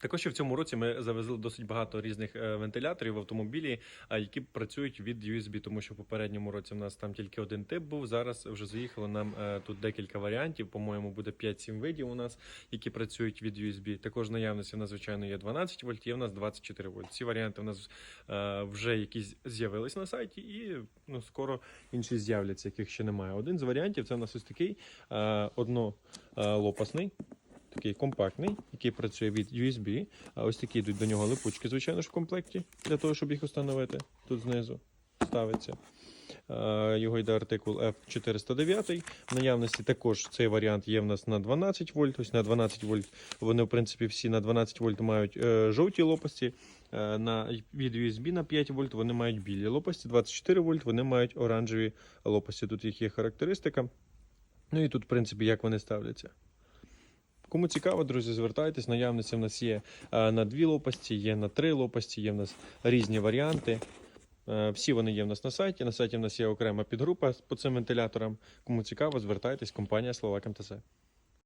Також в цьому році ми завезли досить багато різних е, вентиляторів в автомобілі, які працюють від USB, тому що в попередньому році в нас там тільки один тип був. Зараз вже заїхало нам е, тут декілька варіантів. По-моєму, буде 5-7 видів у нас, які працюють від USB. Також наявності в нас, звичайно, є 12 вольт, є в нас 24 вольт. Ці варіанти в нас е, вже якісь з'явились на сайті, і ну, скоро інші з'являться, яких ще немає. Один з варіантів це в нас ось такий однолопасний. Такий компактний, який працює від USB. А ось такі йдуть до нього липучки, звичайно ж, в комплекті, для того, щоб їх встановити. Тут знизу ставиться. Його йде артикул F409. В наявності також цей варіант є в нас на 12 вольт. Ось на 12 вольт. Вони, в принципі, всі на 12 вольт мають е, жовті лопасті. Е, На, від USB на 5 вольт вони мають білі лопасті, 24 вольт вони мають оранжеві лопасті. Тут їх є характеристика. Ну і тут, в принципі, як вони ставляться. Кому цікаво, друзі, звертайтесь. Наявниці в нас є е, на дві лопасті, є на три лопасті, є в нас різні варіанти. Е, Всі вони є в нас на сайті. На сайті в нас є окрема підгрупа по цим вентиляторам. Кому цікаво, звертайтесь, компанія Словак МТС.